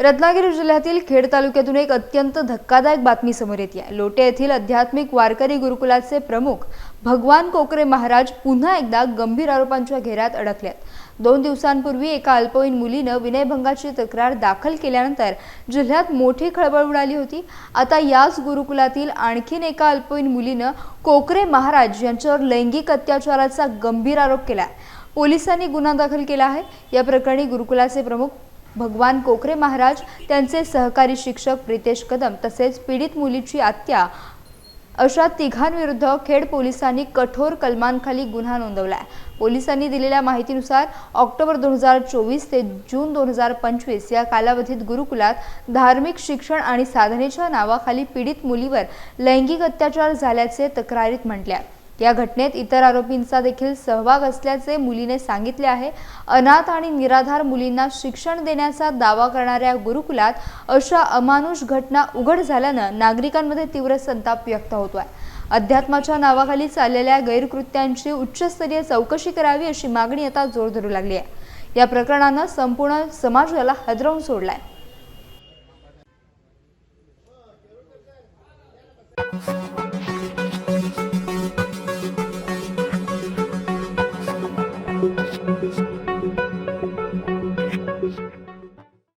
रत्नागिरी जिल्ह्यातील खेड तालुक्यातून एक अत्यंत धक्कादायक बातमी समोर येते आहे. लोटे येथील आध्यात्मिक वारकरी गुरुकुलाचे प्रमुख भगवान कोकरे महाराज पुन्हा एकदा गंभीर आरोपांच्या घेऱ्यात अडकल्यात दोन दिवसांपूर्वी एका अल्पवयीन मुलीनं विनयभंगाची तक्रार दाखल केल्यानंतर जिल्ह्यात मोठी खळबळ उडाली होती. आता याच गुरुकुलातील आणखीन एका अल्पवयीन मुलीनं कोकरे महाराज यांच्यावर लैंगिक अत्याचाराचा गंभीर आरोप केला पोलिसांनी गुन्हा दाखल केला आहे. या प्रकरणी गुरुकुलाचे प्रमुख भगवान कोकरे महाराज त्यांचे सहकारी शिक्षक प्रितेश कदम तसेच पीडित मुलीची आत्या अशा तिघांविरुद्ध खेड पोलिसांनी कठोर कलमांखाली गुन्हा नोंदवला आहे पोलिसांनी दिलेल्या माहितीनुसार ऑक्टोबर दोन हजार चोवीस ते जून दोन हजार पंचवीस या कालावधीत गुरुकुलात धार्मिक शिक्षण आणि साधनेच्या नावाखाली पीडित मुलीवर लैंगिक अत्याचार झाल्याचे तक्रारीत म्हटले आहे या घटनेत इतर आरोपींचा देखील सहभाग असल्याचे मुलीने सांगितले आहे. अनाथ आणि निराधार मुलींना शिक्षण देण्याचा दावा करणाऱ्या गुरुकुलात अशा अमानुष घटना उघड झाल्यानं नागरिकांमध्ये तीव्र संताप व्यक्त होतो आहे अध्यात्माच्या नावाखाली चाललेल्या गैरकृत्यांची उच्चस्तरीय चौकशी करावी अशी मागणी आता जोर धरू लागली आहे. या प्रकरणानं संपूर्ण समाजाला हदरवून सोडलाय. Thank you.